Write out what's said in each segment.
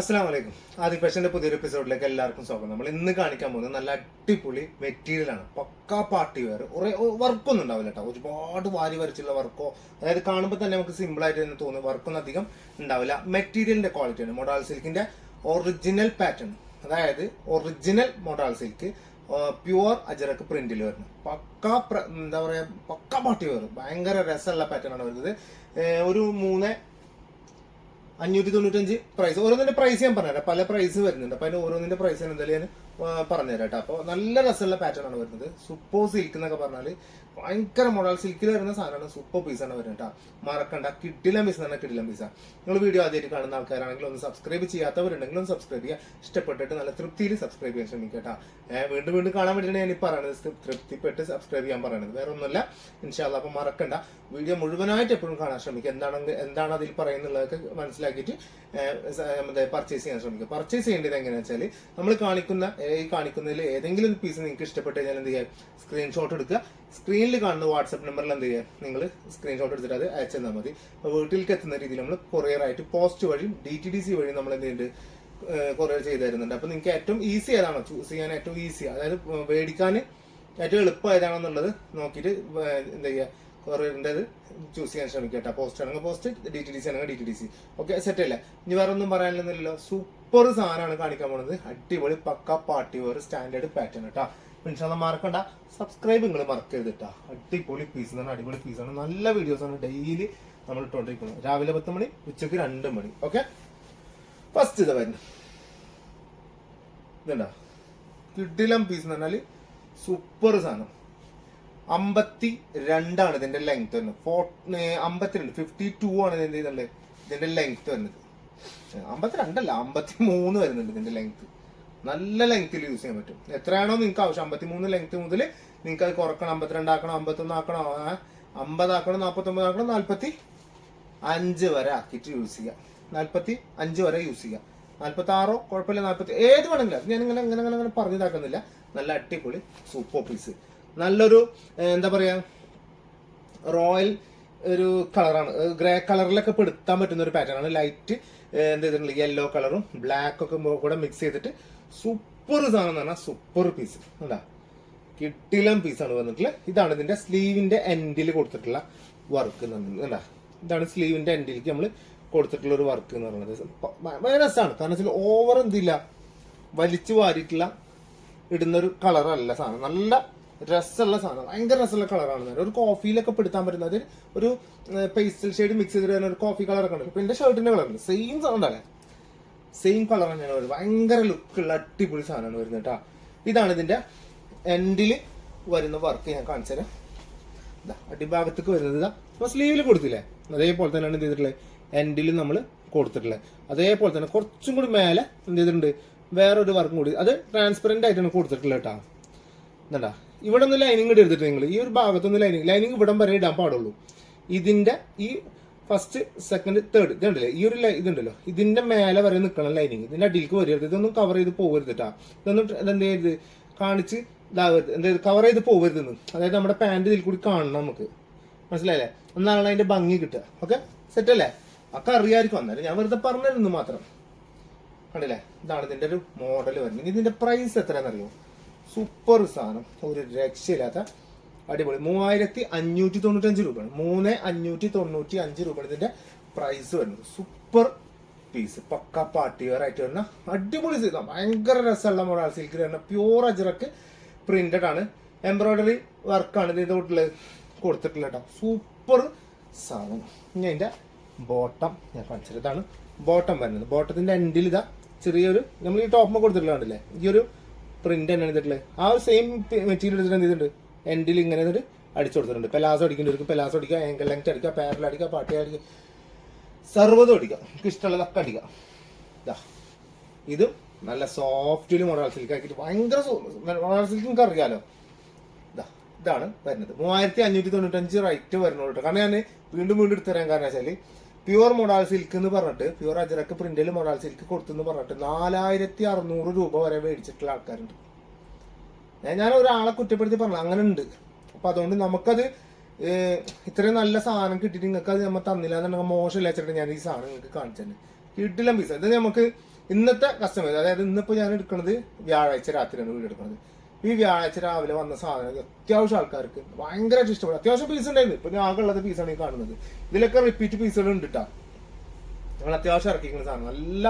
അസ്സാം വലൈക്കും ആദ്യ ഫാഷന്റെ പുതിയൊരു എപ്പിസോഡിലേക്ക് എല്ലാവർക്കും സ്വാഗതം. നമ്മൾ ഇന്ന് കാണിക്കാൻ പോകുന്നത് നല്ല അടിപൊളി മെറ്റീരിയലാണ് പക്കാ പാർട്ടി വെയർ കുറെ വർക്കൊന്നും ഉണ്ടാവില്ല കേട്ടോ ഒരുപാട് വാരി വരച്ചുള്ള വർക്കോ അതായത് കാണുമ്പോൾ തന്നെ നമുക്ക് സിമ്പിൾ ആയിട്ട് തന്നെ തോന്നും വർക്കൊന്നും അധികം ഉണ്ടാവില്ല. മെറ്റീരിയലിന്റെ ക്വാളിറ്റി ആണ്. മൊഡാൾ സിൽക്കിന്റെ ഒറിജിനൽ പാറ്റേൺ അതായത് original modal silk pure Ajrakh പ്രിന്റിൽ വരുന്നു പക്കാ എന്താ പറയാ പക്കാ പാർട്ടി വെയർ ഭയങ്കര രസമുള്ള പാറ്റേൺ ആണ് വരുന്നത്. ഒരു മൂന്ന് അഞ്ഞൂറ്റി തൊണ്ണൂറ്റഞ്ച് പ്രൈസ് ഓരോന്നിന്റെ പ്രൈസ് ഞാൻ പറഞ്ഞുതരാം. പല പ്രൈസ് വരുന്നുണ്ട്. അപ്പൊ അതിന് ഓരോന്നിന്റെ പ്രൈസ് എന്തായാലും ഞാൻ പറഞ്ഞുതരാം കേട്ടോ. അപ്പൊ നല്ല രസമുള്ള പാറ്റേൺ ആണ് വരുന്നത്. സൂപ്പർ സിൽക്ക് എന്നൊക്കെ പറഞ്ഞാൽ ഭയങ്കര മോഡൽ സിൽക്കിൽ വരുന്ന സാധനമാണ് സൂപ്പർ പീസ് ആണ് വരുന്നത് മറക്കണ്ട. കിഡിലം പീസ് തന്നെ കിഡിലം പീസാ നിങ്ങൾ വീഡിയോ ആദ്യമായിട്ട് കാണുന്ന ആൾക്കാരാണെങ്കിൽ ഒന്ന് സബ്സ്ക്രൈബ് ചെയ്യാത്തവരുണ്ടെങ്കിൽ ഒന്ന് സബ്സ്ക്രൈബ് ചെയ്യുക. ഇഷ്ടപ്പെട്ടിട്ട് നല്ല തൃപ്തിയിൽ സബ്സ്ക്രൈബ് ചെയ്യാൻ ശ്രമിക്കുക ഏഹ് വീണ്ടും വീണ്ടും കാണാൻ വേണ്ടിയിട്ടാണ് ഞാൻ ഈ പറയുന്നത് തൃപ്തിപ്പെട്ട് സബ്സ്ക്രൈബ് ചെയ്യാൻ പറയുന്നത്. വേറെ ഒന്നുമല്ല ഇൻഷാല്ല അപ്പൊ മറക്കണ്ട. വീഡിയോ മുഴുവനായിട്ട് എപ്പോഴും കാണാൻ ശ്രമിക്കുക എന്താണ് എന്താണ് അതിൽ പറയുന്നുള്ളതൊക്കെ മനസ്സിലാക്കിയിട്ട് പർച്ചേസ് ചെയ്യാൻ ശ്രമിക്കുക പർച്ചേസ് ചെയ്യേണ്ടത് എങ്ങനെയാണെന്ന് വെച്ചാൽ നമ്മൾ കാണിക്കുന്ന ഈ കാണിക്കുന്നതിൽ ഏതെങ്കിലും ഒരു പീസ് നിങ്ങൾക്ക് ഇഷ്ടപ്പെട്ട് കഴിഞ്ഞാൽ എന്ത് ചെയ്യുക സ്ക്രീൻഷോട്ട് എടുക്കുക. സ്ക്രീനിൽ കാണുന്ന വാട്സപ്പ് നമ്പറിൽ എന്ത് ചെയ്യുക നിങ്ങൾ സ്ക്രീൻഷോട്ട് എടുത്തിട്ട് അത് അയച്ചു തന്നാൽ മതി. അപ്പോൾ വീട്ടിലേക്ക് എത്തുന്ന രീതിയിൽ നമ്മൾ കൊറിയർ ആയിട്ട് പോസ്റ്റ് വഴി ഡി ടി ഡി സി വഴി നമ്മൾ എന്ത് ചെയ്യുന്നുണ്ട് കൊറിയർ ചെയ്ത് തരുന്നുണ്ട്. അപ്പോൾ നിങ്ങൾക്ക് ഏറ്റവും ഈസി ഏതാണോ ചൂസ് ചെയ്യാൻ ഏറ്റവും ഈസി അതായത് മേടിക്കാൻ ഏറ്റവും എളുപ്പം ഏതാണെന്നുള്ളത് നോക്കിയിട്ട് എന്താ ചെയ്യുക കൊറിയറിന്റെ ചൂസ് ചെയ്യാൻ ശ്രമിക്കുക കേട്ടോ പോസ്റ്റ് ആണെങ്കിൽ post D T D C ആണെങ്കിൽ D T D C okay set അല്ലേ? ഇനി വേറെ ഒന്നും പറയാനില്ലെന്നില്ലല്ലോ സൂപ്പർ സാധനമാണ് കാണിക്കാൻ പോണത്. അടിപൊളി പക്ക പാർട്ടി ഒരു സ്റ്റാൻഡേർഡ് പാറ്റേൺ കേട്ടോ ഇൻഷാല്ല മറക്കണ്ട സബ്സ്ക്രൈബ് നിങ്ങൾ മറക്കരുത് കേട്ടോ അടിപൊളി പീസ് ആണ് അടിപൊളി പീസാണ് നല്ല വീഡിയോസ് ആണ് ഡെയിലി നമ്മൾ ഇട്ടുകൊണ്ടിരിക്കുന്നത് രാവിലെ പത്ത് മണി ഉച്ചയ്ക്ക് രണ്ട് മണി. ഓക്കെ ഫസ്റ്റ് ഇത് വരുന്നു ഇതുണ്ടോ? കിഡിലം പീസ് എന്ന് പറഞ്ഞാൽ സൂപ്പർ സാധനം. അമ്പത്തി രണ്ടാണ് ഇതിന്റെ ലെങ്ത് വരുന്നത്. ഫോർ അമ്പത്തിരണ്ട് ഫിഫ്റ്റി ടു ആണ് ഇതിന്റെ ഇതുണ്ട് ഇതിന്റെ ലെങ്ത് വരുന്നത്. അമ്പത്തിരണ്ടല്ല അമ്പത്തി മൂന്ന് വരുന്നുണ്ട് ഇതിന്റെ ലെങ്ത് നല്ല ലെങ്ത്തിൽ യൂസ് ചെയ്യാൻ പറ്റും. എത്രയാണോ നിങ്ങൾക്ക് ആവശ്യം അമ്പത്തി മൂന്ന് ലെങ്ത് മുതൽ നിങ്ങൾക്ക് അത് കുറക്കണം. അമ്പത്തിരണ്ട് ആക്കണം അമ്പത്തൊന്ന് ആക്കണം അമ്പതാക്കണം നാൽപ്പത്തൊമ്പത് ആക്കണം നാൽപ്പത്തി അഞ്ച് വരെ ആക്കിയിട്ട് യൂസ് ചെയ്യാം. നാൽപ്പത്തി അഞ്ച് വരെ യൂസ് ചെയ്യാം. നാൽപ്പത്തി ആറോ കുഴപ്പമില്ല നാൽപ്പത്തി ഏത് വേണമെങ്കിലും ഞാൻ ഇങ്ങനെ ഇങ്ങനെ ഇങ്ങനെ അങ്ങനെ പറഞ്ഞിതാക്കുന്നില്ല നല്ല അടിപൊളി സൂപ്പർ പീസ് നല്ലൊരു എന്താ പറയാ റോയൽ ഒരു കളറാണ്. ഗ്രേ കളറിലൊക്കെ പെടുത്താൻ പറ്റുന്ന ഒരു പാറ്റേൺ ആണ്. ലൈറ്റ് എന്ത് ചെയ്തിട്ടുണ്ട്? യെല്ലോ കളറും ബ്ലാക്ക് ഒക്കെ കൂടെ മിക്സ് ചെയ്തിട്ട് സൂപ്പർ സാധനം എന്ന് പറഞ്ഞാൽ സൂപ്പർ പീസ് എന്താ കിട്ടിലം പീസാണ് വന്നിട്ടുള്ളത്. ഇതാണ് ഇതിന്റെ സ്ലീവിന്റെ എൻഡിൽ കൊടുത്തിട്ടുള്ള വർക്ക് എന്താ ഇതാണ് സ്ലീവിന്റെ എൻഡിലേക്ക് നമ്മൾ കൊടുത്തിട്ടുള്ള ഒരു വർക്ക് എന്ന് പറയുന്നത് ഭയങ്കര രസമാണ് കാരണം വെച്ചാൽ ഓവർ എന്തില്ല? വലിച്ചു വാരിയിട്ടുള്ള ഇടുന്ന ഒരു കളറല്ല സാധനം. നല്ല രസമുള്ള സാധനം. ഭയങ്കര രസമുള്ള കളറാണ് ഒരു കോഫിയിലൊക്കെ പെടുത്താൻ പറ്റുന്നത് ഒരു പേസ്റ്റൽ ഷെയ്ഡ് മിക്സ് ചെയ്തിട്ട് വരുന്ന ഒരു കോഫി കളറൊക്കെ ഉണ്ട്. ഇപ്പൊ എന്റെ ഷർട്ടിന്റെ കളർ സെയിം സാധനം തന്നെ സെയിം കളർ തന്നെയാണ് വരുന്നത്. ഭയങ്കര ലുക്കുള്ള അടിപൊളി സാധനമാണ് വരുന്നത് കേട്ടോ ഇതാണ് ഇതിന്റെ എൻഡിൽ വരുന്ന വർക്ക് ഞാൻ കാണിച്ചു തരാം അടിഭാഗത്തേക്ക് വരുന്നത് ഇതാ. സ്ലീവിൽ കൊടുത്തില്ലേ? അതേപോലെ തന്നെയാണ് എന്ത് ചെയ്തിട്ടുള്ളത്? എൻഡിൽ നമ്മൾ കൊടുത്തിട്ടുള്ളത്. അതേപോലെ തന്നെ കുറച്ചും കൂടി മേലെ എന്ത് ചെയ്തിട്ടുണ്ട്? വേറൊരു വർക്കും കൂടി. അത് ട്രാൻസ്പെറന്റ് ആയിട്ടാണ് കൊടുത്തിട്ടുള്ളത് കേട്ടോ എന്താ ഇവിടെ ഒന്ന് ലൈനിങ് എടുത്തിട്ട് നിങ്ങൾ ഈ ഒരു ഭാഗത്തൊന്ന് ലൈനിങ് ലൈനിങ് ഇവിടം വരെ ഇടാൻ പാടുള്ളൂ. ഇതിന്റെ ഈ ഫസ്റ്റ് സെക്കൻഡ് തേർഡ് ഇതുണ്ടല്ലേ ഈ ഒരു ഇതുണ്ടല്ലോ. ഇതിന്റെ മേലെ വരെ നിൽക്കണം ലൈനിങ് ഇതിന്റെ അടിയിലേക്ക് വരരുത്. ഇതൊന്നും കവർ ചെയ്ത് പോകരുതട്ടാ ഇതൊന്നും എന്ത് ചെയ്ത് കാണിച്ച് ഇതാകരുത് എന്ത് കവർ ചെയ്ത് പോകരുതെന്ന് അതായത് നമ്മുടെ പാന്റ് ഇതിൽ കൂടി കാണണം നമുക്ക്. മനസ്സിലായില്ലേ? എന്നാണ് അതിന്റെ ഭംഗി കിട്ടുക. ഓക്കെ? സെറ്റ് അല്ലേ? ഒക്കെ അറിയാമായിരിക്കും അന്നേരം ഞാൻ വെറുതെ പറഞ്ഞിരുന്നു മാത്രം. കണ്ടില്ലേ? ഇതാണ് ഇതിന്റെ ഒരു മോഡൽ വരുന്നത്. ഇതിന്റെ പ്രൈസ് എത്രയാണെന്നറിയോ? സൂപ്പർ സാധനം. ഒരു രക്ഷയില്ലാത്ത അടിപൊളി. മൂവായിരത്തി അഞ്ഞൂറ്റി തൊണ്ണൂറ്റഞ്ച് രൂപയാണ്. മൂന്ന് അഞ്ഞൂറ്റി തൊണ്ണൂറ്റി അഞ്ച് രൂപയാണ് ഇതിന്റെ പ്രൈസ് വരുന്നത്. സൂപ്പർ പീസ് പക്ക പാർട്ടി വെയർ ആയിട്ട് വരുന്ന അടിപൊളി സീസൺ ഭയങ്കര രസമുള്ള മോഡൽ സിൽക്ക് വരുന്ന പ്യൂർ അജറക്ക് പ്രിന്റഡ് ആണ്. എംബ്രോയിഡറി വർക്കാണ് ഇതിന്റെ കൂട്ടിൽ കൊടുത്തിട്ടുള്ള കേട്ടോ. സൂപ്പർ സാധനം. ഇനി അതിന്റെ ബോട്ടം ഞാൻ കാണിച്ചത്. ബോട്ടം വരുന്നത്. ബോട്ടത്തിന്റെ എൻഡിൽ ഇതാ ചെറിയൊരു നമ്മൾ ഈ ടോപ്പ് കൊടുത്തിട്ടുള്ളതാണല്ലേ ഈ ഒരു പ്രിന്റ് തന്നെ എടുത്തിട്ടുള്ളത് ആ ഒരു സെയിം മെറ്റീരിയൽ എടുത്തിട്ട് എന്ത് ചെയ്തിട്ടുണ്ട്? എൻഡിൽ ഇങ്ങനെ ഒരു അടിച്ചു കൊടുത്തിട്ടുണ്ട്. പെലാസോ വരും. പെലാസോ അടിക്കുക ആംഗിൾ ലെങ്ത് അടിക്കുക പാരൽ അടിക്കുക പാട്ടി അടിക്കുക സർവതും അടിക്കാം നമുക്ക് ഇഷ്ടമുള്ളതൊക്കെ അടിക്കാം ഇതാ നല്ല സോഫ്റ്റിൽ മോഡൽ സിൽക്ക് ആക്കിയിട്ട് ഭയങ്കര മോഡൽ സിൽക്ക് നിങ്ങൾക്ക് അറിയാമല്ലോ ഇതാ ഇതാണ് വരുന്നത്. മൂവായിരത്തി അഞ്ഞൂറ്റി തൊണ്ണൂറ്റഞ്ച് റൈറ്റ് വരുന്നുള്ളൂ കാരണം ഞാൻ വീണ്ടും വീണ്ടും എടുത്തു തരാൻ കാരണം വെച്ചാൽ പ്യുവർ മൊഡാൾ സിൽക്ക് എന്ന് പറഞ്ഞിട്ട് പ്യുവർ അജറക്ക് പ്രിന്റിൽ മൊഡാൾ സിൽക്ക് കൊടുത്തെന്ന് പറഞ്ഞിട്ട് നാലായിരത്തി അറുന്നൂറ് രൂപ വരെ മേടിച്ചിട്ടുള്ള ആൾക്കാരുണ്ട്. ഞാൻ ഒരാളെ കുറ്റപ്പെടുത്തി പറഞ്ഞു അങ്ങനെ ഉണ്ട് അപ്പൊ അതുകൊണ്ട് നമുക്കത് ഇത്രയും നല്ല സാധനം കിട്ടിയിട്ട് നിങ്ങൾക്ക് അത് നമ്മൾ തന്നില്ല എന്നുണ്ടെങ്കിൽ മോശമില്ല വെച്ചിട്ട് ഞാൻ ഈ സാധനം നിങ്ങൾക്ക് കാണിച്ചു തന്നെ കിട്ടില്ല പീസ് ഇത് നമുക്ക് ഇന്നത്തെ കസ്റ്റമേഴ്സ് അതായത് ഇന്നിപ്പോ ഞാൻ എടുക്കുന്നത് വ്യാഴാഴ്ച രാത്രിയാണ് വീട് എടുക്കുന്നത് ഈ വ്യാഴാഴ്ച രാവിലെ വന്ന സാധനം അത്യാവശ്യം ആൾക്കാർക്ക് ഭയങ്കരമായിട്ട് ഇഷ്ടപ്പെടും. അത്യാവശ്യം പീസ് ഉണ്ടായിരുന്നു. ഇപ്പൊ ഞാൻ ഉള്ളത് പീസാണ് ഈ കാണുന്നത്. ഇതിലൊക്കെ റിപ്പീറ്റ് പീസുകൾ ഉണ്ട് കേട്ടോ നമ്മൾ അത്യാവശ്യം ഇറക്കിക്കുന്ന സാധനം. നല്ല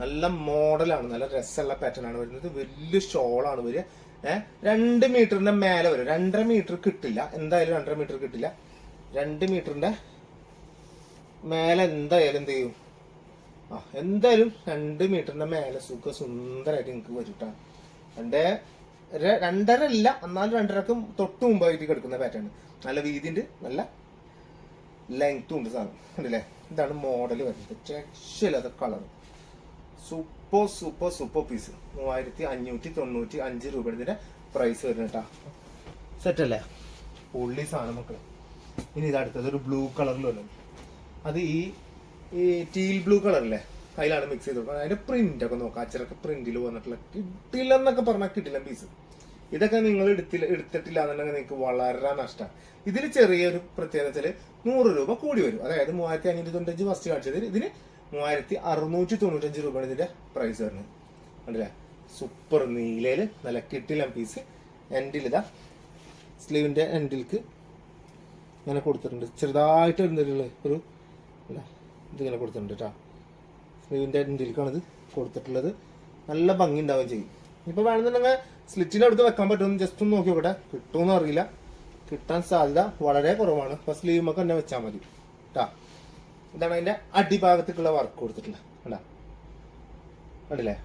നല്ല മോഡലാണ് നല്ല രസമുള്ള പാറ്റേൺ ആണ് വരുന്നത്. വലിയ ഷോളാണ് വരിക ഏഹ് രണ്ട് മീറ്ററിന്റെ മേലെ വരും. രണ്ടര മീറ്റർ കിട്ടില്ല. എന്തായാലും രണ്ടര മീറ്റർ കിട്ടില്ല. രണ്ട് മീറ്ററിന്റെ മേലെ എന്തായാലും എന്ത് ചെയ്യും? ആ എന്തായാലും രണ്ട് മീറ്ററിന്റെ മേലെ സുഖ സുന്ദരമായിട്ട് നിങ്ങൾക്ക് വരും കേട്ടോ രണ്ടര ഇല്ല എന്നാലും രണ്ടരക്കും തൊട്ട് മുമ്പായിട്ട് കിടക്കുന്ന പാറ്റേൺ നല്ല വീതിണ്ട് നല്ല ലെങ്ത്തും ഉണ്ട് സാധനം. ഉണ്ടല്ലേ ഇതാണ് മോഡൽ വരുന്നത്. ചെക്ഷല്ലാത്ത colour super super super piece മൂവായിരത്തി അഞ്ഞൂറ്റി തൊണ്ണൂറ്റി അഞ്ച് രൂപയുടെ ഇതിന്റെ പ്രൈസ് വരുന്നത് സെറ്റ് അല്ലേ? പുള്ളി സാധനം മക്കളെ. ഇനി ഇത് അടുത്തത് ഒരു ബ്ലൂ കളറിൽ വരുന്നത് അത് ഈ ഈ ടീൽ ബ്ലൂ കളറല്ലേ അതിലാണ് മിക്സ് ചെയ്ത് കൊടുക്കുന്നത്. പ്രിന്റ് ഒക്കെ നോക്കാം. അച്ചറൊക്കെ പ്രിന്റിൽ വന്നിട്ടുള്ള കിട്ടില്ലെന്നൊക്കെ പറഞ്ഞാൽ കിട്ടില്ല പീസ് ഇതൊക്കെ നിങ്ങൾ എടുത്തില്ല എടുത്തിട്ടില്ല എന്നുണ്ടെങ്കിൽ നിങ്ങൾക്ക് വളരെ നഷ്ടമാണ് ഇതിൽ ചെറിയൊരു പ്രത്യേകതയിൽ നൂറ് രൂപ കൂടി വരും. അതായത് മൂവായിരത്തി അഞ്ഞൂറ്റി തൊണ്ണൂറ്റഞ്ച് ഫസ്റ്റ് കാണിച്ചത്. ഇതിന് മൂവായിരത്തി അറുന്നൂറ്റി തൊണ്ണൂറ്റഞ്ച് രൂപയാണ് ഇതിന്റെ പ്രൈസ് വരുന്നത്. കണ്ടില്ലേ? സൂപ്പർ നീലയിൽ നല്ല കിട്ടില്ല പീസ് എൻഡിൽ ഇതാ. സ്ലീവിന്റെ എൻഡിൽക്ക് ഇങ്ങനെ കൊടുത്തിട്ടുണ്ട്. ചെറുതായിട്ട് എന്തെങ്കിലും ഒരു അല്ല ഇതിങ്ങനെ കൊടുത്തിട്ടുണ്ട് കേട്ടോ. എൻഡിൽക്കാണ് ഇത് കൊടുത്തിട്ടുള്ളത്. നല്ല ഭംഗി ഉണ്ടാവുകയും ചെയ്യും. ഇപ്പൊ വേണമെന്നുണ്ടെങ്കിൽ സ്ലിറ്റിന്റെ അടുത്ത് വെക്കാൻ പറ്റുമെന്ന് ജസ്റ്റ് ഒന്ന് നോക്കി നോക്കട്ടെ. കിട്ടുമെന്ന് അറിയില്ല. കിട്ടാൻ സാധ്യത വളരെ കുറവാണ്. അപ്പൊ സ്ലീവൊക്കെ തന്നെ വെച്ചാൽ മതി. കേട്ടാ ഇതാണ് അതിന്റെ അടിഭാഗത്തേക്കുള്ള വർക്ക് കൊടുത്തിട്ടുള്ളത്. കണ്ടാ? കണ്ടില്ലേ?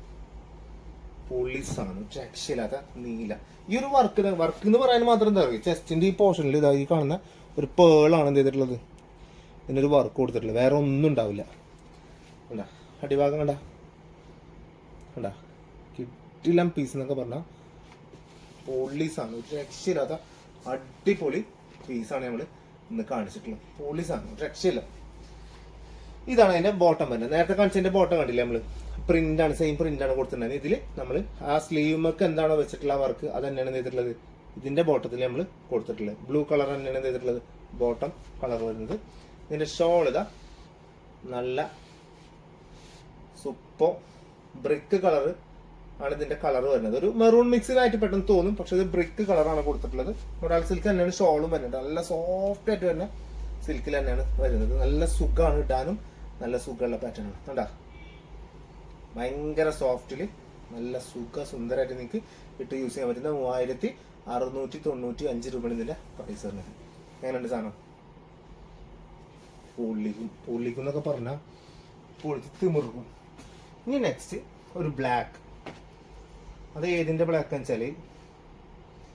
പോളിസാണ് രക്ഷയില്ലാത്ത നീല. ഈ ഒരു വർക്ക് വർക്ക് എന്ന് പറയാൻ മാത്രം എന്താ പറയുക ചെസ്റ്റിന്റെ ഈ പോർഷനിൽ ഇതാ ഈ കാണുന്ന ഒരു പേളാണ് എന്ത് ചെയ്തിട്ടുള്ളത്? ഇതിനൊരു വർക്ക് കൊടുത്തിട്ടുള്ളത്. വേറെ ഒന്നും ഉണ്ടാവില്ല. കണ്ട? അടിഭാഗം കണ്ട? കണ്ട? കിട്ടില്ല പീസ് എന്നൊക്കെ പറഞ്ഞാൽ പോലീസാണ്. ഒരു രക്ഷയില്ലാത്ത അടിപൊളി പീസാണ് നമ്മൾ ഇന്ന് കാണിച്ചിട്ടുള്ളത്. പോളിസാണ് ഒരു രക്ഷയില്ല. ഇതാണ് അതിന്റെ ബോട്ടം വരുന്നത് നേരത്തെ കാണിച്ചതിന്റെ ബോട്ടം കണ്ടില്ലേ നമ്മൾ ആണ് സെയിം പ്രിന്റ് ആണ് കൊടുത്തിട്ടുണ്ടായത് ഇതിൽ നമ്മൾ ആ സ്ലീവ് സ്ലീവ്മൊക്കെ എന്താണോ വെച്ചിട്ടുള്ള വർക്ക് അത് തന്നെയാണ് ചെയ്തിട്ടുള്ളത്? ഇതിന്റെ ബോട്ടത്തിൽ നമ്മൾ കൊടുത്തിട്ടുള്ളത്. ബ്ലൂ കളർ തന്നെയാണ് ചെയ്തിട്ടുള്ളത്? ബോട്ടം കളർ വരുന്നത്. ഇതിന്റെ ഷോൾ ഇതാ. നല്ല സുപ്പോ ബ്രിക്ക് കളർ ആണ് ഇതിന്റെ കളർ വരുന്നത്. ഒരു മെറൂൺ മിക്സിനായിട്ട് പെട്ടെന്ന് തോന്നും പക്ഷെ ഇത് ബ്രിക്ക് കളറാണ് കൊടുത്തിട്ടുള്ളത്. ഒരാൾ സിൽക്ക് തന്നെയാണ് ഷോളും വരുന്നത്. നല്ല സോഫ്റ്റ് ആയിട്ട് തന്നെ സിൽക്കിൽ തന്നെയാണ് വരുന്നത്. നല്ല സുഖമാണ് ഇടാനും. നല്ല സുഖമുള്ള പാറ്റേൺ ആണ്. കണ്ടാ? ഭയങ്കര സോഫ്റ്റിൽ നല്ല സുഖ സുന്ദരമായിട്ട് നിങ്ങൾക്ക് ഇട്ട് യൂസ് ചെയ്യാൻ പറ്റുന്ന മൂവായിരത്തി അറുന്നൂറ്റി തൊണ്ണൂറ്റി അഞ്ച് രൂപയാണ് ഇതിന്റെ പ്രൈസ് വരുന്നത്. എങ്ങനെയുണ്ട് സാധനം? പൊള്ളിക്കും. പൊള്ളിക്കും എന്നൊക്കെ പറഞ്ഞാൽ പൊളിച്ച് തിമിർക്കും. ഇനി നെക്സ്റ്റ് ഒരു ബ്ലാക്ക് അത് ഏതിന്റെ ബ്ലാക്ക് എന്ന് വെച്ചാൽ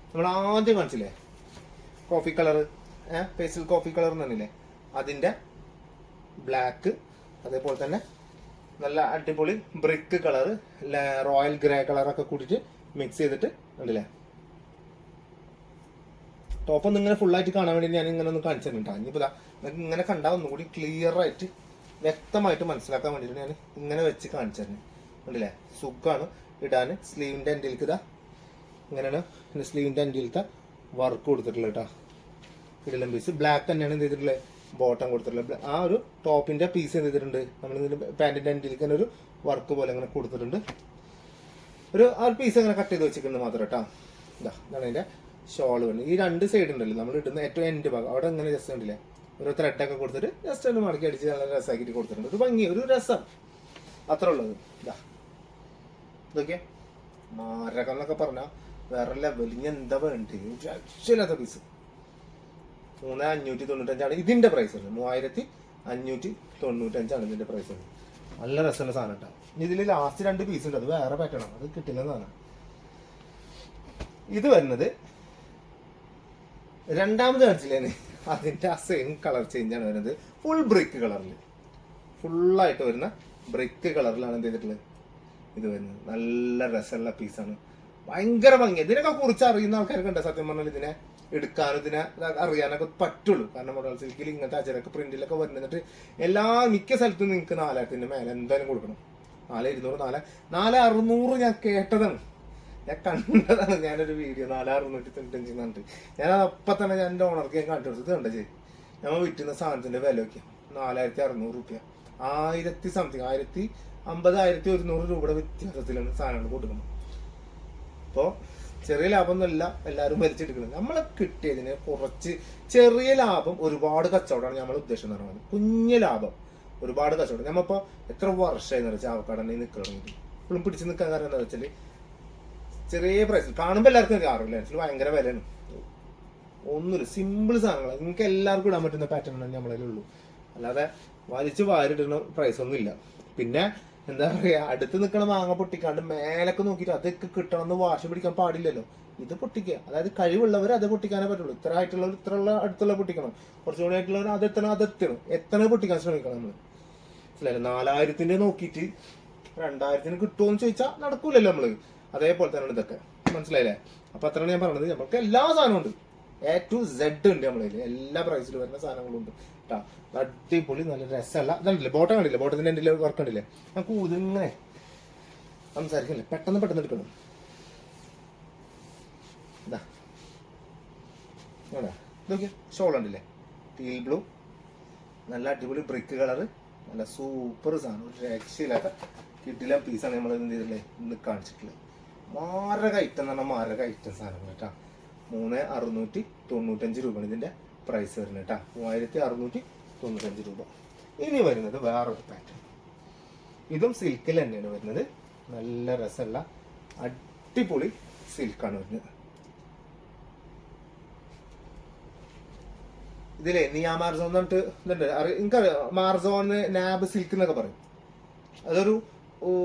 നമ്മൾ ആദ്യം കാണിച്ചില്ലേ? കോഫി കളർ പേസിൽ കോഫി കളർ പറഞ്ഞില്ലേ? അതിന്റെ ബ്ലാക്ക് അതേപോലെ തന്നെ നല്ല അടിപൊളി ബ്രിക്ക് കളർ റോയൽ ഗ്രേ കളറൊക്കെ കൂട്ടിയിട്ട് മിക്സ് ചെയ്തിട്ട് ഉണ്ടല്ലേ ടോപ്പ് ഒന്ന് ഇങ്ങനെ ഫുള്ളായിട്ട് കാണാൻ വേണ്ടി ഞാൻ ഇങ്ങനെ ഒന്ന് കാണിച്ചു തരുന്നുണ്ട് ഇനിയിപ്പോൾ നിങ്ങൾക്ക് ഇങ്ങനെ കണ്ടാൽ ഒന്നുകൂടി ക്ലിയറായിട്ട് വ്യക്തമായിട്ട് മനസ്സിലാക്കാൻ വേണ്ടിയിട്ട് ഞാൻ ഇങ്ങനെ വെച്ച് കാണിച്ചു തന്നെ ഉണ്ടല്ലേ സുഖമാണ് ഇടാൻ സ്ലീവിന്റെ എൻഡിലേക്ക് ഇതാ. ഇങ്ങനെയാണ് പിന്നെ സ്ലീവിന്റെ എൻഡിലത്തെ വർക്ക് കൊടുത്തിട്ടുള്ളത് കേട്ടോ ഇടലും പീസ് ബ്ലാക്ക് തന്നെയാണ് എന്ത് ചെയ്തിട്ടുള്ളത്? ബോട്ടം കൊടുത്തിട്ടുള്ളത്. ആ ഒരു ടോപ്പിന്റെ പീസ് എന്ത് ചെയ്തിട്ടുണ്ട്? നമ്മൾ പാന്റിന്റെ എൻഡിലേക്ക് തന്നെ ഒരു വർക്ക് പോലെ അങ്ങനെ കൊടുത്തിട്ടുണ്ട്. ഒരു ആ ഒരു പീസ് അങ്ങനെ കട്ട് ചെയ്ത് വെച്ചിട്ടുണ്ട് മാത്രം കേട്ടോ ഇതാ ഇതാണ് അതിന്റെ ഷോൾ വരുന്നത് ഈ രണ്ട് സൈഡ് ഉണ്ടല്ലോ. നമ്മൾ ഇടുന്ന ഏറ്റവും എൻഡ് ഭാഗം. അവിടെ ഇങ്ങനെ ജസ്റ്റ് ഉണ്ടല്ലേ ഒരു ത്രെഡൊക്കെ കൊടുത്തിട്ട് ജസ്റ്റ് ഒന്ന് മടക്കി അടിച്ച് നല്ല രസമാക്കിയിട്ട് കൊടുത്തിട്ടുണ്ട്. ഒരു ഭംഗി ഒരു രസം. അത്ര ഉള്ളത് ഇതാ. ഇതൊക്കെ മാരകം എന്നൊക്കെ പറഞ്ഞാൽ വേറെ ലെവലിങ് എന്താ വേണ്ടി? രക്ഷയില്ലാത്ത പീസ് മൂന്ന് അഞ്ഞൂറ്റി തൊണ്ണൂറ്റഞ്ചാണ്. ഇതിന്റെ പ്രൈസ് വരുന്നത് മൂവായിരത്തി അഞ്ഞൂറ്റി തൊണ്ണൂറ്റഞ്ചാണ് ഇതിന്റെ പ്രൈസ് വരുന്നത് നല്ല രസമുള്ള സാധനം കേട്ടോ ഇതിൽ ലാസ്റ്റ് രണ്ട് പീസ് ഉണ്ട്. അത് വേറെ പാറ്റേണാണ് അത് കിട്ടില്ല സാധനം. ഇത് വരുന്നത് രണ്ടാമത് കാണിച്ചില്ലേ അതിന്റെ ആ സെയിം കളർ ചേഞ്ച് ആണ് വരുന്നത്. ഫുൾ ബ്രിക്ക് കളറിൽ ഫുള്ളായിട്ട് വരുന്ന ബ്രിക്ക് കളറിലാണ് എന്ത് ചെയ്തിട്ടുള്ളത്? ഇത് വരുന്നത്. നല്ല രസമുള്ള പീസാണ് ഭയങ്കര ഭംഗി. ഇതിനൊക്കെ കുറിച്ച് അറിയുന്ന ആൾക്കാർക്ക് ഉണ്ട് സത്യം പറഞ്ഞാൽ ഇതിനെ എടുക്കാനും ഇതിനെ അറിയാനൊക്കെ പറ്റുള്ളൂ. കാരണം മോഡൽ സിൽക്കിൽ ഇങ്ങനത്തെ അച്ചരക്ക് പ്രിന്റിലൊക്കെ വരുന്നിട്ട് എല്ലാ മിക്ക സ്ഥലത്തും നിങ്ങൾക്ക് നാലായിരത്തിന്റെ മേലെ എന്തായാലും കൊടുക്കണം. നാല് ഇരുന്നൂറ് നാല് നാല് അറുന്നൂറ് ഞാൻ കേട്ടതാണ്. ഞാൻ കണ്ടതാണ് ഞാനൊരു വീഡിയോ നാല് അറുന്നൂറ്റി തൊണ്ണൂറ്റഞ്ച് കണ്ടിട്ട് ഞാൻ അപ്പൊ തന്നെ ഞാൻ എന്റെ ഓണർക്ക് ഞാൻ കണ്ടു കൊടുത്തത് കണ്ട ചെയ്യും? വിറ്റുന്ന സാധനത്തിന്റെ വില ഒക്കെ നാലായിരത്തി അറുന്നൂറ് റുപ്യ. ആയിരത്തി സംതിങ് ആയിരത്തി അമ്പതായിരത്തി ഒരുന്നൂറ് രൂപയുടെ വ്യത്യാസത്തിലാണ് സാധനങ്ങൾ കൊടുക്കുന്നത്. അപ്പോൾ ചെറിയ ലാഭമൊന്നുമല്ല എല്ലാവരും ഭരിച്ചെടുക്കുന്നത് നമ്മളെ കിട്ടിയതിന് കുറച്ച് ചെറിയ ലാഭം ഒരുപാട് കച്ചവടമാണ് നമ്മൾ ഉദ്ദേശം എന്ന് കുഞ്ഞു ലാഭം ഒരുപാട് കച്ചവടം. നമ്മളിപ്പോൾ എത്ര വർഷമായി വെച്ചാൽ ചാവക്കാടനെ നിൽക്കണമെങ്കിൽ ഇപ്പോഴും പിടിച്ച് നിൽക്കാൻ കാരണം എന്താ വെച്ചാൽ ചെറിയ പ്രൈസിൽ കാണുമ്പോൾ എല്ലാവർക്കും കാറില്ല ആക്ച്വലി ഭയങ്കര വിലയാണ്. ഒന്നുമില്ല. സിമ്പിൾ സാധനങ്ങളാണ് നിങ്ങൾക്ക് എല്ലാവർക്കും ഇടാൻ പറ്റുന്ന പാറ്റേൺ ഉള്ളൂ അല്ലാതെ വലിച്ച് വാരിടുന്ന പ്രൈസ് ഒന്നുമില്ല. പിന്നെ എന്താ പറയാ അടുത്ത് നിൽക്കണ മാങ്ങ പൊട്ടിക്കാണ്ട് മേലൊക്കെ നോക്കിയിട്ട് അതൊക്കെ കിട്ടണമെന്ന് വാശി പിടിക്കാൻ പാടില്ലല്ലോ. ഇത് പൊട്ടിക്കുക. അതായത് കഴിവുള്ളവർ അത് പൊട്ടിക്കാനേ പറ്റുള്ളൂ. ഇത്ര ആയിട്ടുള്ളവർ ഇത്ര ഉള്ള അടുത്തുള്ള പൊട്ടിക്കണം. കുറച്ചുകൂടി ആയിട്ടുള്ളവർ അത് എത്തണം അത് എത്തണം. എത്തണ പൊട്ടിക്കാൻ ശ്രമിക്കണം നമ്മൾ മനസ്സിലായില്ലേ? നാലായിരത്തിന്റെ നോക്കിയിട്ട് രണ്ടായിരത്തിന് കിട്ടുമോന്ന് ചോദിച്ചാൽ നടക്കൂലല്ലോ നമ്മൾ. അതേപോലെ തന്നെയാണ് ഇതൊക്കെ. മനസ്സിലായില്ലേ? അപ്പൊ അത്രയാണ് ഞാൻ പറഞ്ഞത്. നമുക്ക് എല്ലാ സാധനവും ഉണ്ട്. എ ടു സെഡ് ഉണ്ട് നമ്മളതിൽ എല്ലാ പ്രൈസിൽ വരുന്ന സാധനങ്ങളും ഉണ്ട്. കേട്ടോ അടിപൊളി നല്ല രസമല്ല ഇതല്ലേ ബോട്ടം കണ്ടില്ലേ ബോട്ടത്തിന്റെ എന്റെ വർക്ക് കണ്ടില്ലേ? നമുക്ക് ഇതിങ്ങനെ സംസാരിക്കില്ലേ പെട്ടെന്ന് പെട്ടെന്ന് എടുക്കണം. ഇതാ. ഇതാ ഇതൊക്കെ ഷോൾ ഉണ്ടല്ലേ ടീൽ ബ്ലൂ നല്ല അടിപൊളി ബ്രിക്ക് കളറ് നല്ല സൂപ്പർ സാധനം. ഒരു രക്ഷയില്ലാത്ത കിട്ടില്ല പീസാണ് നമ്മൾ എന്ത് ചെയ്തില്ലേ ഇന്ന് കാണിച്ചിട്ടുള്ളത്. മാരക ഐറ്റം എന്ന് പറഞ്ഞാൽ മാരക ഐറ്റം സാധനങ്ങൾ കേട്ടോ. മൂന്ന് അറുന്നൂറ്റി തൊണ്ണൂറ്റഞ്ച് രൂപയാണ് ഇതിന്റെ പ്രൈസ് വരുന്നത് കേട്ടോ. മൂവായിരത്തി അറുന്നൂറ്റി തൊണ്ണൂറ്റഞ്ച് രൂപ. ഇനി വരുന്നത് വേറൊരു പാറ്റേൺ ഇതും സിൽക്കിൽ തന്നെയാണ് വരുന്നത്. നല്ല രസമുള്ള അടിപൊളി സിൽക്കാണ് വരുന്നത്. ഇതിലെ നിയാ മാർസോൺ എന്ന് പറഞ്ഞിട്ട് ഇതുണ്ട്. മാർസോണ് നാബ് സിൽക്ക് എന്നൊക്കെ പറയും. അതൊരു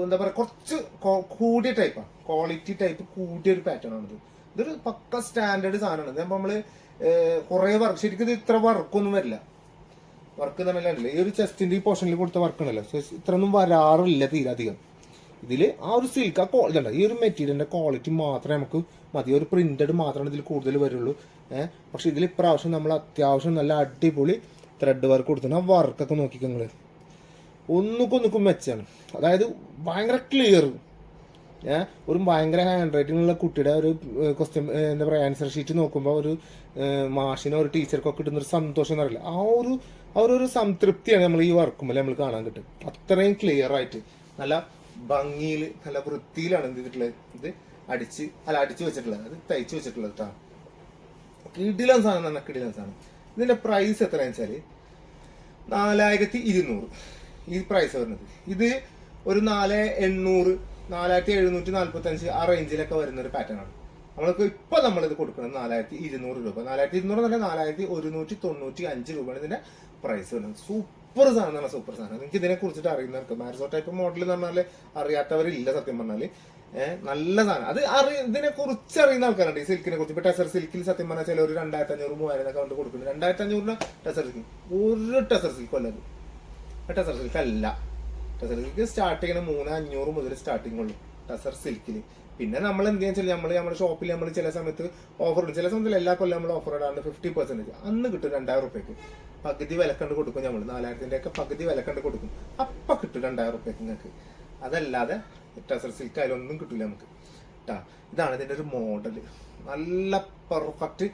എന്താ പറയുക കുറച്ച് കൂടിയ ടൈപ്പാണ് ക്വാളിറ്റി ടൈപ്പ് കൂടിയ ഒരു പാറ്റേൺ ആണിത്. ഇതൊരു പക്ക സ്റ്റാൻഡേർഡ് സാധനമാണ്. ഇതിപ്പോൾ നമ്മൾ കുറെ വർക്ക് ശരിക്കും ഇത് ഇത്ര വർക്കൊന്നും വരില്ല. വർക്ക് തമ്മിലല്ല ഈ ഒരു ചെസ്റ്റിന്റെ ഈ പോർഷനിൽ കൊടുത്ത വർക്ക് ഉണ്ടല്ലോ ഇത്രയൊന്നും വരാറില്ല തീരെ അധികം. ഇതിൽ ആ ഒരു സിൽക്ക് ആ ഇതുണ്ട്? ഈ ഒരു മെറ്റീരിയലിന്റെ ക്വാളിറ്റി മാത്രമേ നമുക്ക് മതി. ഒരു പ്രിന്റഡ് മാത്രമാണ് ഇതിൽ കൂടുതൽ വരുള്ളൂ. ഏഹ് പക്ഷേ ഇതിൽ ഇപ്രാവശ്യം നമ്മൾ അത്യാവശ്യം നല്ല അടിപൊളി ത്രെഡ് വർക്ക് കൊടുത്തിട്ടുണ്ട്. ആ വർക്കൊക്കെ നോക്കിക്കോ നിങ്ങൾ. ഒന്നുക്കൊന്നുക്കും മെച്ചാണ് അതായത് ഭയങ്കര ക്ലിയർ ഒരു ഭയങ്കര ഹാൻഡ് റൈറ്റിംഗ് ഉള്ള കുട്ടിയുടെ ഒരു ക്വസ്റ്റ്യൻ എന്താ പറയുക ആൻസർ ഷീറ്റ് നോക്കുമ്പോൾ ഒരു മാഷിനോ ഒരു ടീച്ചർക്കോ കിട്ടുന്ന ഒരു സന്തോഷം എന്ന് പറയില്ല? ആ ഒരു ആ ഒരു സംതൃപ്തിയാണ് നമ്മൾ ഈ വർക്കുമ്പോൾ നമ്മൾ കാണാൻ കിട്ടും അത്രയും ക്ലിയർ ആയിട്ട് നല്ല ഭംഗിയിൽ നല്ല വൃത്തിയിലാണ് എന്ത് ചെയ്തിട്ടുള്ളത്? ഇത് അടിച്ച് അല്ല അടിച്ചു വെച്ചിട്ടുള്ളത്. അത് തയ്ച്ചു വെച്ചിട്ടുള്ളത് കേട്ടോ സാധനം തന്നെ കിടിലൻ സാധനം. ഇതിന്റെ പ്രൈസ് എത്രയാണെന്ന് വെച്ചാൽ നാലായിരത്തി ഇരുന്നൂറ്. ഈ പ്രൈസ് വരുന്നത്. ഇത് ഒരു നാല് എണ്ണൂറ് നാലായിരത്തി എഴുന്നൂറ്റി നാല്പത്തി അഞ്ച് ആ റേഞ്ചിലൊക്കെ വരുന്ന ഒരു പാറ്റേൺ ആണ്. നമ്മൾക്ക് ഇപ്പൊ നമ്മൾ ഇത് കൊടുക്കുന്നത് നാലായിരത്തി ഇരുന്നൂറ് രൂപ. നാലായിരത്തി ഇരുന്നൂറ് തന്നെ നാലായിരത്തി ഒരുന്നൂറ്റി തൊണ്ണൂറ്റി അഞ്ച് രൂപയാണ് ഇതിന്റെ പ്രൈസ് വരുന്നത്. സൂപ്പർ സാധനമാണ് സൂപ്പർ സാധനം. നിങ്ങൾക്ക് ഇതിനെ കുറിച്ചിട്ട് അറിയുന്നവർക്ക് മാരസോ ടൈപ്പ് മോഡൽ എന്ന് പറഞ്ഞാൽ അറിയാത്തവരില്ല സത്യം പറഞ്ഞാൽ. നല്ല സാധനം. അത് അറി ഇതിനെ കുറിച്ച് അറിയുന്ന ആൾക്കാരുണ്ട്. ഈ സിൽക്കിനെ കുറിച്ച്. ഇപ്പൊ ടെസർ സിൽക്കിൽ സത്യം പറഞ്ഞാൽ ചില ഒരു രണ്ടായിരത്തി അഞ്ഞൂറ് മൂവായിരം ഒക്കെ കൊണ്ട് കൊടുക്കുന്നുണ്ട്. രണ്ടായിരത്തി അഞ്ഞൂറിന് ടെസർ സിൽക്ക് ഒരു ടെസർ സിൽക്കും അല്ലത് ടെസർ സിൽക്ക് അല്ല. ടെസർ സിൽക്ക് സ്റ്റാർട്ട് ചെയ്യണ. മൂന്ന് അഞ്ഞൂറ് മുതൽ സ്റ്റാർട്ടിംഗ് ഉള്ളൂ. ടെസർ സിൽക്കിൽ പിന്നെ നമ്മൾ എന്ത് ചെയ്യാൻ വെച്ചാൽ നമ്മൾ നമ്മുടെ ഷോപ്പിൽ നമ്മൾ ചില സമയത്ത് ഓഫർ ഇടും. ചില സമയത്ത് എല്ലാ കൊല്ലം നമ്മൾ ഓഫർ ഇടാണ്ട് ഫിഫ്റ്റി പെർസെന്റേജ് അന്ന് കിട്ടും രണ്ടായിരം റുപ്യക്ക്. പകുതി വിലക്കണ്ട് കൊടുക്കും നമ്മൾ നാലായിരത്തിന്റെ ഒക്കെ പകുതി വിലക്കണ്ട് കൊടുക്കും. അപ്പൊ കിട്ടും രണ്ടായിരം റുപ്യക്ക് നിങ്ങൾക്ക് അതല്ലാതെ ടെസർ സിൽക്ക് അതിലൊന്നും കിട്ടില്ല നമുക്ക്. ട്ടാ ഇതാണ് ഇതിന്റെ ഒരു മോഡൽ നല്ല പെർഫെക്റ്റ്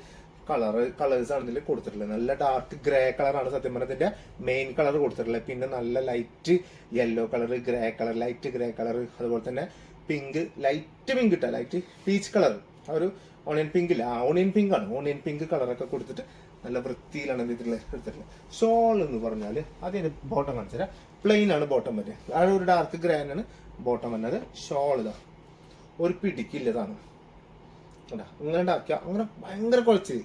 കളർ കളേഴ്സ് ആണ് ഇതിൽ കൊടുത്തിട്ടുള്ളത്. നല്ല ഡാർക്ക് ഗ്രേ കളറാണ് സത്യം പറഞ്ഞാൽ ഇതിന്റെ മെയിൻ കളർ കൊടുത്തിട്ടുള്ളത്. പിന്നെ നല്ല light yellow colour grey colour light grey colour അതുപോലെ തന്നെ പിങ്ക് ലൈറ്റ് പിങ്ക് ഇട്ട ലൈറ്റ് പീച്ച് കളർ ആ ഒരു ഓണിയൻ പിങ്ക് ഇല്ല? ആ ഓണിയൻ പിങ്ക് ആണ്. ഓണിയൻ പിങ്ക് കളറൊക്കെ കൊടുത്തിട്ട് നല്ല വൃത്തിയിലാണ് ഇത് ചെയ്തിട്ടുള്ളത് എടുത്തിട്ടുള്ളത്. ഷോൾ എന്ന് പറഞ്ഞാൽ അതിന് ബോട്ടം കാണിച്ചു തരാം പ്ലെയിൻ ആണ് ബോട്ടം വരെ. ഒരു ഡാർക്ക് ഗ്രേ ആണ് ബോട്ടം വന്നത്. ഷോൾ ഇതാ. ഒരു പിടിക്കില്ലതാണ് അങ്ങനെ ഉണ്ടാക്കിയ അങ്ങനെ ഭയങ്കര കുഴച്ച്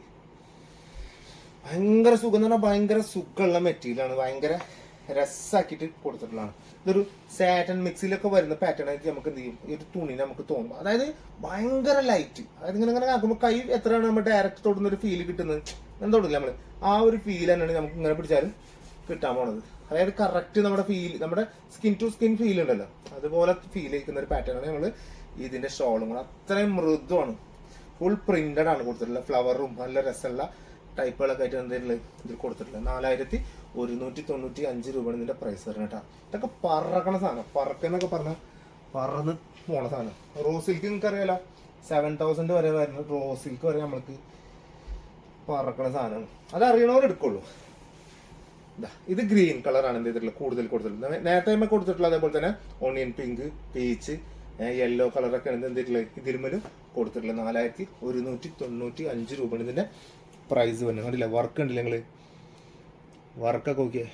ഭയങ്കര സുഖം എന്ന് പറഞ്ഞാൽ ഭയങ്കര സുഖമുള്ള മെറ്റീരിയലാണ് ഭയങ്കര രസാക്കിയിട്ട് കൊടുത്തിട്ടുള്ളതാണ്. ഇതൊരു സാറ്റൻ മിക്സിലൊക്കെ വരുന്ന പാറ്റേൺ ആയിട്ട് നമുക്ക് എന്ത് ചെയ്യും? ഈ ഒരു തുണി നമുക്ക് തോന്നും. അതായത് ഭയങ്കര ലൈറ്റ് അതായത് ഇങ്ങനെ ഇങ്ങനെ ആക്കുമ്പോൾ കൈ എത്രയാണ് നമ്മൾ ഡയറക്റ്റ് തൊടുന്ന ഒരു ഫീൽ കിട്ടുന്നത്? എന്താ തൊടില്ല നമ്മൾ. ആ ഒരു ഫീൽ തന്നെയാണ് നമുക്ക് ഇങ്ങനെ പിടിച്ചാലും കിട്ടാൻ പോണത്. അതായത് കറക്റ്റ് നമ്മുടെ ഫീൽ നമ്മുടെ സ്കിൻ ടു സ്കിൻ ഫീൽ ഉണ്ടല്ലോ. അതുപോലെ ഫീൽ ചെയ്യുന്ന ഒരു പാറ്റേൺ ആണ് നമ്മൾ ഇതിന്റെ ഷോളും കൂടെ. അത്രയും മൃദുവാണ്. ഫുൾ പ്രിന്റഡ് ആണ് കൊടുത്തിട്ടുള്ളത് ഫ്ലവറും നല്ല രസമുള്ള ടൈപ്പുകളൊക്കെ ആയിട്ട് എന്തെങ്കിലും ഇതിൽ കൊടുത്തിട്ടുള്ളത് നാലായിരത്തി ഒരുന്നൂറ്റി തൊണ്ണൂറ്റി അഞ്ച് രൂപയാണ് ഇതിന്റെ പ്രൈസ് വരുന്നത് കേട്ടോ. ഇതൊക്കെ പറക്കണ സാധനം. പറക്കെന്നൊക്കെ പറഞ്ഞാൽ പറന്ന് പോണ സാധനം. റോസ് സിൽക്ക് നിങ്ങൾക്ക് അറിയാലോ? സെവൻ തൗസൻഡ് വരെ വരുന്ന റോസ് സിൽക്ക് വരെ നമ്മൾക്ക് പറക്കണ സാധനമാണ്. അത് അറിയണവർ എടുക്കുള്ളൂ. ഇത് ഗ്രീൻ കളറാണ് എന്ത് ചെയ്തിട്ടുള്ളത്? കൂടുതൽ കൊടുത്തിട്ടുള്ളത്. നേരത്തെ നമ്മൾ കൊടുത്തിട്ടുള്ളത് അതേപോലെ തന്നെ ഓണിയൻ പിങ്ക് പീച്ച് യെല്ലോ കളറൊക്കെ എന്ത് ചെയ്തിട്ടുള്ളത്? ഇതിരുമലും കൊടുത്തിട്ടുള്ളത്. നാലായിരത്തി ഒരുന്നൂറ്റി തൊണ്ണൂറ്റി അഞ്ച് രൂപയാണ് ഇതിന്റെ പ്രൈസ് വന്നു. കണ്ടില്ല? വർക്ക് ഉണ്ടല്ലേ നിങ്ങൾ? വർക്കൊക്കെ നോക്കിയേ.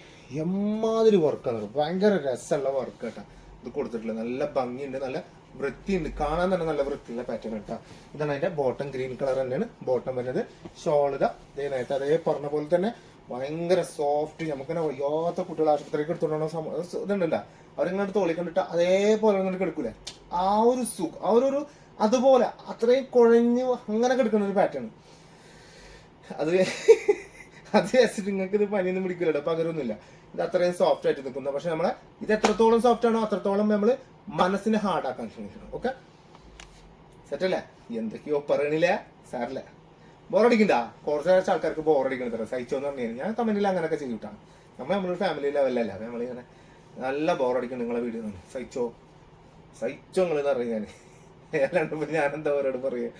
എമ്മാതിരി വർക്കാണ് ഭയങ്കര രസമുള്ള വർക്ക് കേട്ടാ. ഇത് കൊടുത്തിട്ടില്ല? നല്ല ഭംഗിയുണ്ട് നല്ല വൃത്തിയുണ്ട്. കാണാൻ തന്നെ നല്ല വൃത്തിയുള്ള പാറ്റേൺ കേട്ടോ. ഇതാണ് അതിന്റെ ബോട്ടം ഗ്രീൻ കളർ തന്നെയാണ്. ബോട്ടം വരുന്നത് ഷോളിത ഇതാ. നേരത്തെ അതേ പറഞ്ഞ പോലെ തന്നെ ഭയങ്കര സോഫ്റ്റ് നമുക്ക് തന്നെ വയ്യാത്ത കുട്ടികൾ ആശുപത്രിക്ക് എടുത്തോണ്ടോ ഇതുണ്ടല്ല. അവരിങ്ങനെ തോളി കണ്ടിട്ട് അതേപോലെ ഇങ്ങനെ കിടക്കൂലേ ആ ഒരു സുഖം ആ ഒരു അതുപോലെ അത്രയും കുഴഞ്ഞു അങ്ങനെ കിടക്കുന്ന ഒരു പാറ്റേൺ അത് അത് വെച്ചിട്ട് നിങ്ങൾക്ക് ഇത് പനിയൊന്നും പിടിക്കില്ല പകരൊന്നുമില്ല. ഇത് അത്രയും സോഫ്റ്റ് ആയിട്ട് നിൽക്കുന്നു. പക്ഷെ നമ്മളെ ഇത് എത്രത്തോളം സോഫ്റ്റ് ആണോ അത്രത്തോളം നമ്മൾ മനസ്സിനെ ഹാർഡ് ആക്കാൻ ശ്രമിക്കണം. ഓക്കെ സെറ്റല്ലേ എന്തൊക്കെയോ പറയണില്ല? സാറില്ല ബോറടിക്കണ്ട കുറച്ച് കുറച്ച് ആൾക്കാർക്ക് ബോറടിക്കണ സഹിച്ചോന്ന് പറഞ്ഞു കഴിഞ്ഞാൽ ഞാൻ കമന്റിൽ അങ്ങനെയൊക്കെ ചെയ്യൂട്ടാണ്. നമ്മൾ നമ്മളൊരു ഫാമിലി ലെവലല്ല നമ്മളിങ്ങനെ നല്ല ബോറടിക്കണം നിങ്ങളെ വീഡിയോ സഹിച്ചോ? സഹിച്ചോ നിങ്ങൾ എന്ന് പറഞ്ഞു ഞാൻ എന്താ അവരോട് പറയുക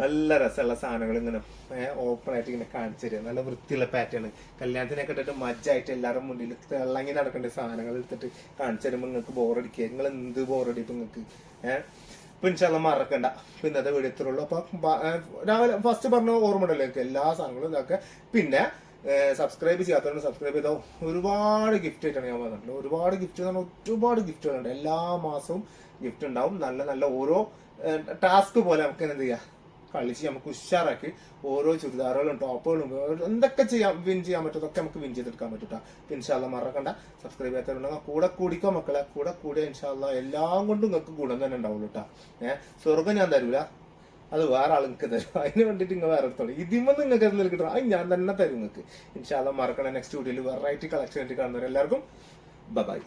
നല്ല രസമുള്ള സാധനങ്ങൾ ഇങ്ങനെ ഓപ്പൺ ആയിട്ട് ഇങ്ങനെ കാണിച്ചു തരും. നല്ല വൃത്തിയുള്ള പാറ്റേൺ കല്യാണത്തിനൊക്കെ ഇട്ടിട്ട് മജ്ജായിട്ട് എല്ലാവരും മുന്നിൽ തിളങ്ങി നടക്കേണ്ട സാധനങ്ങൾ എടുത്തിട്ട് കാണിച്ചു തരുമ്പോൾ നിങ്ങൾക്ക് ബോറടിക്കുക നിങ്ങൾ എന്ത് ബോറടി ഇപ്പൊ നിങ്ങൾക്ക്? ഏഹ് ഇപ്പൊ ഇൻഷാല്ല മറക്കണ്ട. ഇന്നത്തെ വീഡിയോ അപ്പൊ രാവിലെ ഫസ്റ്റ് പറഞ്ഞ ഓർമ്മ എനിക്ക്. എല്ലാ സാധനങ്ങളും ഇതൊക്കെ പിന്നെ സബ്സ്ക്രൈബ് ചെയ്യാത്തവരുണ്ട് സബ്സ്ക്രൈബ് ചെയ്തോ. ഒരുപാട് ഗിഫ്റ്റ് ആയിട്ടാണ് ഞാൻ പറഞ്ഞത് ഒരുപാട് ഗിഫ്റ്റ് എന്ന് പറഞ്ഞാൽ ഒരുപാട് ഗിഫ്റ്റുകളുണ്ട് എല്ലാ മാസവും ഗിഫ്റ്റ് ഉണ്ടാവും. നല്ല നല്ല ഓരോ ടാസ്ക് പോലെ നമുക്ക് എന്ത് ചെയ്യാം? കളിച്ച് നമുക്ക് ഉഷാറാക്കി ഓരോ ചുരിദാറുകളും ടോപ്പുകളും എന്തൊക്കെ ചെയ്യാം വിൻ ചെയ്യാൻ പറ്റും അതൊക്കെ നമുക്ക് വിൻ ചെയ്തെടുക്കാൻ പറ്റൂട്ടാ ഇൻഷാല്ല മറക്കണ്ട. സബ്സ്ക്രൈബ് ചെയ്യാത്തവരുണ്ടെങ്കിൽ കൂടെ കൂടിക്കോ മക്കളെ. കൂടെ കൂടിയ ഇൻഷാല്ല എല്ലാം കൊണ്ടും നിങ്ങൾക്ക് ഗുണം തന്നെ ഉണ്ടാവുള്ളൂ ഏഹ് സ്വർഗം ഞാൻ തരൂല. അത് വേറെ ആൾ നിങ്ങൾക്ക് തരും. അതിന് വേണ്ടിയിട്ട് നിങ്ങൾ വേറെ എടുത്തോളൂ. ഇതിമ്മ നിങ്ങൾക്ക് എന്തെങ്കിലും കിട്ടണം. അത് ഞാൻ തന്നെ തരും നിങ്ങൾക്ക് ഇൻഷാല്ല മറക്കണ നെക്സ്റ്റ് വീഡിയോയിൽ വെറൈറ്റി കളക്ഷൻ ആയിട്ട് കാണുന്നവരെല്ലാവർക്കും. ബൈ